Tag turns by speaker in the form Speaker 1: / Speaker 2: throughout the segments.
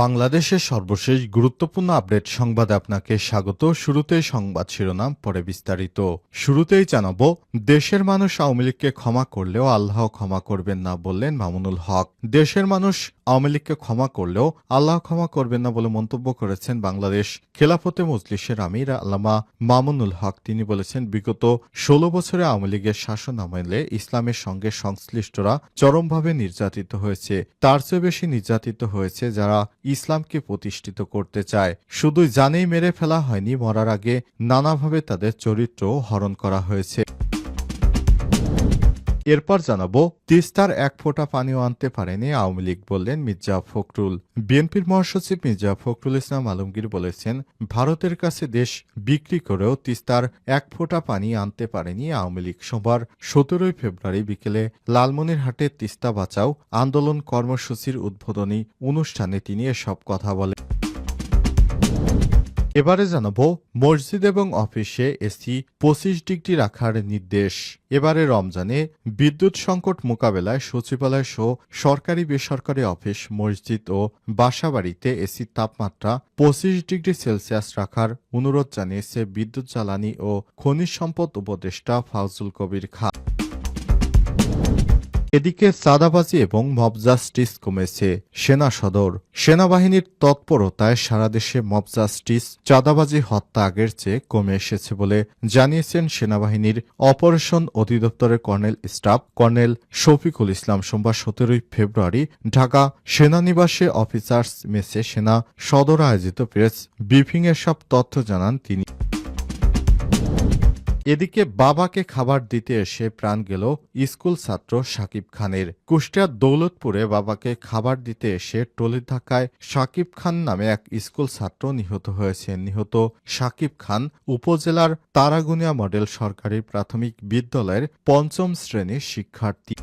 Speaker 1: বাংলাদেশের সর্বশেষ গুরুত্বপূর্ণ আপডেট সংবাদে আপনাকে স্বাগত। শুরুতে সংবাদ শিরোনাম, পরে বিস্তারিত। শুরুতেই জানাব, দেশের মানুষ আওয়ামী লীগকে ক্ষমা করলেও আল্লাহ ক্ষমা করবেন না বললেন মামুনুল হক। দেশের মানুষ আওয়ামী লীগকে ক্ষমা করলেও আল্লাহ ক্ষমা করবেন না বলে মন্তব্য করেছেন বাংলাদেশ খেলাফতে মজলিসের আমির আল্লামা মামুনুল হক। তিনি বলেছেন, বিগত ষোলো বছরে আওয়ামী লীগের শাসন আমলে ইসলামের সঙ্গে সংশ্লিষ্টরা চরমভাবে নির্যাতিত হয়েছে। তার চেয়ে বেশি নির্যাতিত হয়েছে যারা ইসলামকে প্রতিষ্ঠিত করতে চায়। শুধু জানেই মেরে ফেলা হয়নি, মরার আগে নানাভাবে তাদের চরিত্র হরণ করা হয়েছে। এরপর জানাব, তিস্তার এক ফোঁটা পানিও আনতে পারেনি আওয়ামী লীগ বললেন মির্জা ফখরুল। বিএনপির মহাসচিব মির্জা ফখরুল ইসলাম আলমগীর বলেছেন, ভারতের কাছে দেশ বিক্রি করেও তিস্তার এক ফোঁটা পানি আনতে পারেনি আওয়ামী লীগ সোমবার সতেরোই ফেব্রুয়ারি বিকেলে লালমনিরহাটে তিস্তা বাঁচাও আন্দোলন কর্মসূচির উদ্বোধনী অনুষ্ঠানে তিনি এসব কথা বলেন। এবারে জানাব, মসজিদ এবং অফিসে এসি পঁচিশ ডিগ্রি রাখার নির্দেশ। এবারে রমজানে বিদ্যুৎ সংকট মোকাবেলায় সচিবালয় সহ সরকারি বেসরকারি অফিস, মসজিদ ও বাসাবাড়িতে এসির তাপমাত্রা পঁচিশ ডিগ্রি সেলসিয়াস রাখার অনুরোধ জানিয়েছে বিদ্যুৎ জ্বালানি ও খনিজ সম্পদ উপদেষ্টা ফাউজুল কবির খান। এদিকে চাঁদাবাজি এবং মব জাস্টিস কমেছে সেনা সদর। সেনাবাহিনীর তৎপরতায় সারা দেশে মব জাস্টিস চাঁদাবাজি হত্যা আগের চেয়ে কমে এসেছে বলে জানিয়েছেন সেনাবাহিনীর অপারেশন অধিদপ্তরের colonel staff colonel Shafiqul Islam. সোমবার সতেরোই ফেব্রুয়ারি ঢাকা সেনানিবাসে অফিসার্স মেসে সেনা সদর আয়োজিত প্রেস ব্রিফিংয়ে সব তথ্য জানান তিনি। এদিকে বাবাকে খাবার দিতে এসে প্রাণ গেল স্কুল ছাত্র সাকিব খানের। কুষ্টিয়ার দৌলতপুরে বাবাকে খাবার দিতে এসে টলির ধাক্কায় সাকিব খান নামে এক স্কুল ছাত্র নিহত হয়েছে। নিহত সাকিব খান উপজেলার তারাগুনিয়া মডেল সরকারি প্রাথমিক বিদ্যালয়ের পঞ্চম শ্রেণির শিক্ষার্থী।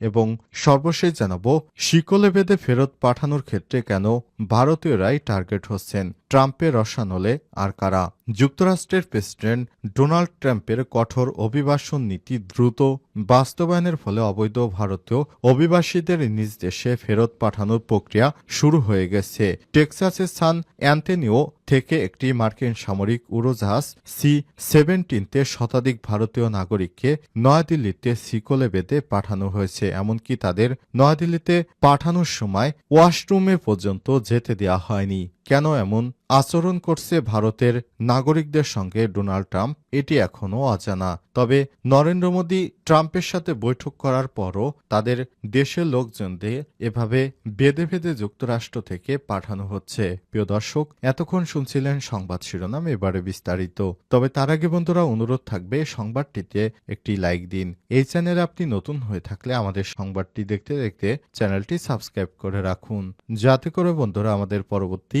Speaker 1: এবং সর্বশেষ জানাব, শিকলে বেঁধে ফেরত পাঠানোর ক্ষেত্রে কেন ভারতীয়রাই টার্গেট হচ্ছেন ট্রাম্পের রসানলে আর কারা? যুক্তরাষ্ট্রের প্রেসিডেন্ট ডোনাল্ড ট্রাম্পের কঠোর অভিবাসন নীতি দ্রুত বাস্তবায়নের ফলে অবৈধ ভারতীয় অভিবাসীদের নিজ দেশে ফেরত পাঠানোর প্রক্রিয়া শুরু হয়ে গেছে। টেক্সাসের সান অ্যান্টেনিও থেকে একটি মার্কিন সামরিক উড়োজাহাজ সি সেভেন্টিনতে শতাধিক ভারতীয় নাগরিককে নয়াদিল্লিতে সিকলে বেঁধে পাঠানো হয়েছে। এমনকি তাদের নয়াদিল্লিতে পাঠানোর সময় ওয়াশরুমে পর্যন্ত যেতে দেওয়া হয়নি। কেন এমন আচরণ করছে ভারতের নাগরিকদের সঙ্গে ডোনাল্ড ট্রাম্প এটি এখনও অজানা। তবে নরেন্দ্র মোদী ট্রাম্পের সাথে বৈঠক করার পরও তাদের দেশের লোকজনদের এভাবে বেঁধে বেঁধে যুক্তরাষ্ট্র থেকে পাঠানো হচ্ছে। প্রিয় দর্শক, এতক্ষণ শুনছিলেন সংবাদ শিরোনাম, এবারে বিস্তারিত। তবে তার আগে বন্ধুরা, অনুরোধ থাকবে সংবাদটিতে একটি লাইক দিন। এই চ্যানেলে আপনি নতুন হয়ে থাকলে আমাদের সংবাদটি দেখতে দেখতে চ্যানেলটি সাবস্ক্রাইব করে রাখুন। যাতে করে বন্ধুরা, আমাদের পরবর্তী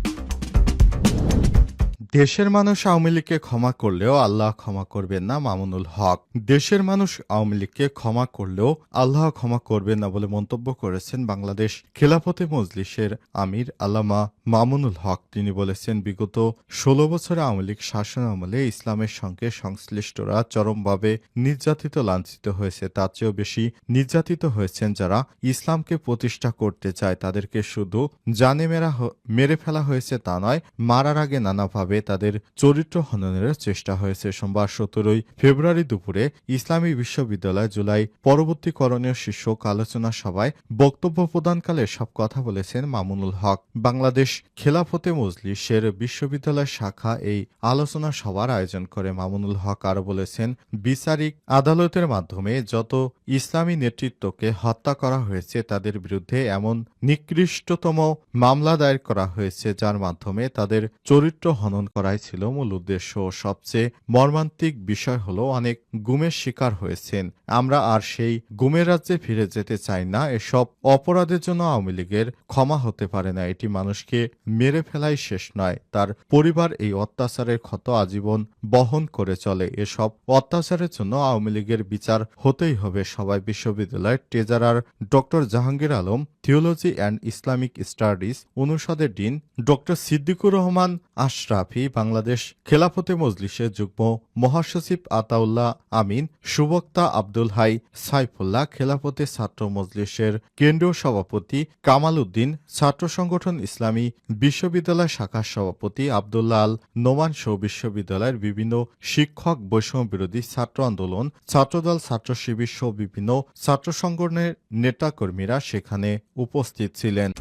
Speaker 1: দেশের মানুষ আওয়ামী লীগকে ক্ষমা করলেও আল্লাহ ক্ষমা করবেন না মামুনুল হক। দেশের মানুষ আওয়ামী লীগকে ক্ষমা করলেও আল্লাহ ক্ষমা করবেন না বলে মন্তব্য করেছেন বাংলাদেশ খেলাফতে মজলিসের আমির আল্লামা মামুনুল হক। তিনি বলেছেন, বিগত ষোলো বছরে আওয়ামী লীগ শাসন আমলে ইসলামের সঙ্গে সংশ্লিষ্টরা চরমভাবে নির্যাতিত, লাঞ্ছিত হয়েছে। তার চেয়েও বেশি নির্যাতিত হয়েছেন যারা ইসলামকে প্রতিষ্ঠা করতে চায়। তাদেরকে শুধু জানে মেরা মেরে ফেলা হয়েছে তা নয়, মারার আগে নানাভাবে তাদের চরিত্র হননের চেষ্টা হয়েছে সোমবার সতেরোই ফেব্রুয়ারি দুপুরে ইসলামী বিশ্ববিদ্যালয় জুলাই পরবর্তী করণীয় শীর্ষক আলোচনা সভায় বক্তব্য প্রদানকালে সব কথা বলেছেন মামুনুল হক। বাংলাদেশ খেলাফতে মজলিসের বিশ্ববিদ্যালয় শাখা এই আলোচনা সভার আয়োজন করে মামুনুল হক আরও বলেছেন, বিচারিক আদালতের মাধ্যমে যত ইসলামী নেতৃত্বকে হত্যা করা হয়েছে তাদের বিরুদ্ধে এমন নিকৃষ্টতম মামলা দায়ের করা হয়েছে যার মাধ্যমে তাদের চরিত্র হনন করাই ছিল মূল উদ্দেশ্য। সবচেয়ে মর্মান্তিক বিষয় হলো অনেক গুমের শিকার হয়েছেন। আমরা আর সেই গুমের রাজ্যে ফিরে যেতে চাই না। এসব অপরাধের জন্য আওয়ামী লীগের ক্ষমা হতে পারে না। এটি মানুষকে মেরে ফেলাই শেষ নয়। তার পরিবার এই অত্যাচারের ক্ষত আজীবন বহন করে চলে। এসব অত্যাচারের জন্য আওয়ামী লীগের বিচার হতেই হবে। সবাই বিশ্ববিদ্যালয়ের treasurer doctor Jahangir Alam, theology and Islamic studies অনুষদের ডিন ডক্টর সিদ্দিকুর রহমান আশরাফি সভাপতি বাংলাদেশ খেলাফতে মজলিসের যুগ্ম মহাসচিব আতাউল্লাহ আমিন, সুবক্তা আব্দুল হাই সাইফুল্লাহ, খেলাফতে ছাত্র মজলিসের কেন্দ্রীয় সভাপতি কামাল উদ্দিন, ছাত্র সংগঠন ইসলামী বিশ্ববিদ্যালয় শাখার সভাপতি আবদুল্লাহ আল নোমান সহ বিশ্ববিদ্যালয়ের বিভিন্ন শিক্ষক বৈষম্য বিরোধী ছাত্র আন্দোলন, ছাত্রদল, ছাত্র শিবির সহ বিভিন্ন ছাত্র সংগঠনের নেতাকর্মীরা সেখানে উপস্থিত ছিলেন।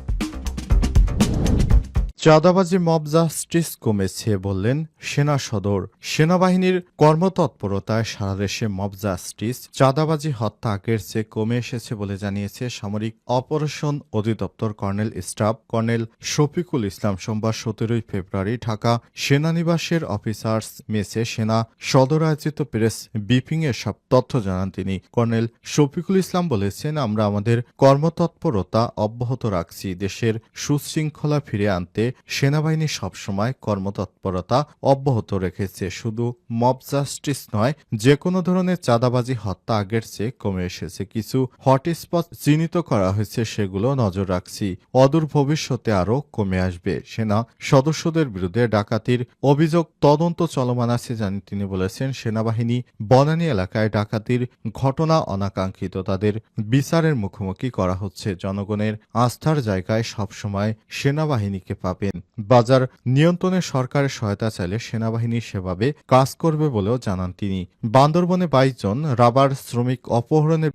Speaker 1: চাঁদাবাজি মব জাস্টিস কমেছে বললেন সেনা সদর। সেনাবাহিনীর কর্মতৎপরতায় সারা দেশে মব জাস্টিস, চাঁদাবাজি, হত্যা আগের চেয়ে কমে এসেছে বলে জানিয়েছে সামরিক অপারেশন অধিদপ্তর colonel staff colonel Shafiqul Islam সোমবার সতেরোই ফেব্রুয়ারি ঢাকা সেনানিবাসের অফিসার্স মেসে সেনা সদর আয়োজিত প্রেস ব্রিফিং এ সব তথ্য জানান তিনি। কর্নেল শফিকুল ইসলাম বলেছেন, আমরা আমাদের কর্মতৎপরতা অব্যাহত রাখছি, দেশের সুশৃঙ্খলা ফিরে আনতে সেনাবাহিনী সবসময় কর্মতৎপরতা অব্যাহত রেখেছে। শুধু মব জাস্টিস নয় যে কোনো ধরনের চাঁদাবাজি, হত্যা আগের চেয়ে কমে এসেছে। কিছু হটস্পট চিহ্নিত করা হয়েছে, সেগুলো নজর রাখছি। অদূর ভবিষ্যতে আরও কমে আসবে। সেনা সদস্যদের বিরুদ্ধে ডাকাতির অভিযোগ তদন্ত চলমান আছে জানি তিনি বলেছেন। সেনাবাহিনী বনানী এলাকায় ডাকাতির ঘটনা অনাকাঙ্ক্ষিত। তাদের বিচারের মুখোমুখি করা হচ্ছে। জনগণের আস্থার জায়গায় সবসময় সেনাবাহিনীকে পাবেন বাজার নিয়ন্ত্রণে সরকারের সহায়তা চাইলে সেনাবাহিনী সেভাবে কাজ করবে বলেও জানান তিনি। বান্দরবনে বাইশ জন রাবার শ্রমিক অপহরণের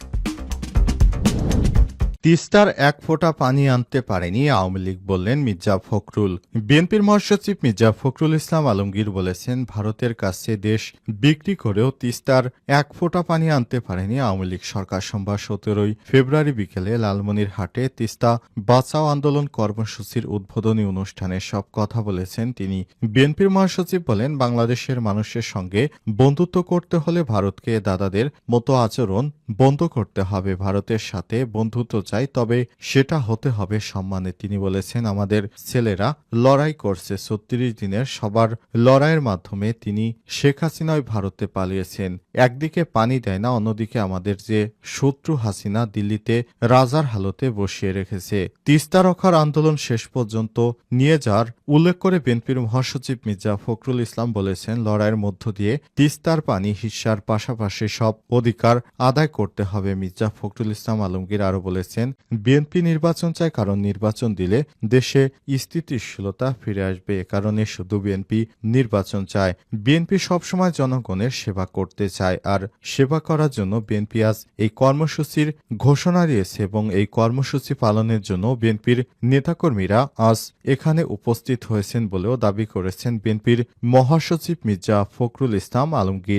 Speaker 1: তিস্তার এক ফোঁটা পানি আনতে পারেনি আওয়ামী লীগ বললেন মির্জা ফখরুল। বিএনপির মহাসচিব মির্জা ফখরুল ইসলাম আলমগীর বলেছেন, ভারতের কাছে দেশ বিক্রি করেও তিস্তার এক ফোঁটা পানি আনতে পারেনি আওয়ামী লীগ সরকার। সোমবার সতেরোই ফেব্রুয়ারি বিকেলে লালমনির হাটে তিস্তা বাঁচাও আন্দোলন কর্মসূচির উদ্বোধনী অনুষ্ঠানে সব কথা বলেছেন তিনি। বিএনপির মহাসচিব বলেন, বাংলাদেশের মানুষের সঙ্গে বন্ধুত্ব করতে হলে ভারতকে দাদাদের মতো আচরণ বন্ধ করতে হবে, ভারতের সাথে বন্ধুত্ব চাই, তবে সেটা হতে হবে সম্মানে। তিনি বলেছেন, আমাদের ছেলেরা লড়াই করছে। ছত্রিশ দিনের সবার লড়াইয়ের মাধ্যমে তিনি শেখ হাসিনায় ভারতে পালিয়েছেন। একদিকে পানি দেয় না, অন্যদিকে আমাদের যে শত্রু হাসিনা দিল্লিতে রাজার হালতে বসিয়ে রেখেছে। তিস্তা রক্ষার আন্দোলন শেষ পর্যন্ত নিয়ে যাওয়ার উল্লেখ করে বিএনপির মহাসচিব মির্জা ফখরুল ইসলাম বলেছেন, লড়াইয়ের মধ্য দিয়ে তিস্তার পানি হিস্যার পাশাপাশি সব অধিকার আদায় করতে হবে। মির্জা ফখরুল ইসলাম আলমগীর আরও বলেছেন বিএনপি নির্বাচন চায় কারণ নির্বাচন দিলে দেশে স্থিতিশীলতা ফিরে আসবে। এ কারণে শুধু বিএনপি নির্বাচন চায়। বিএনপি সবসময় জনগণের সেবা করতে চায় আর সেবা করার জন্য বিএনপি আজ এই কর্মসূচির ঘোষণা দিয়েছে এবং এই কর্মসূচি পালনের জন্য বিএনপির নেতাকর্মীরা আজ এখানে উপস্থিত হয়েছেন বলেও দাবি করেছেন বিএনপির মহাসচিব মির্জা ফখরুল ইসলাম আলমগীর।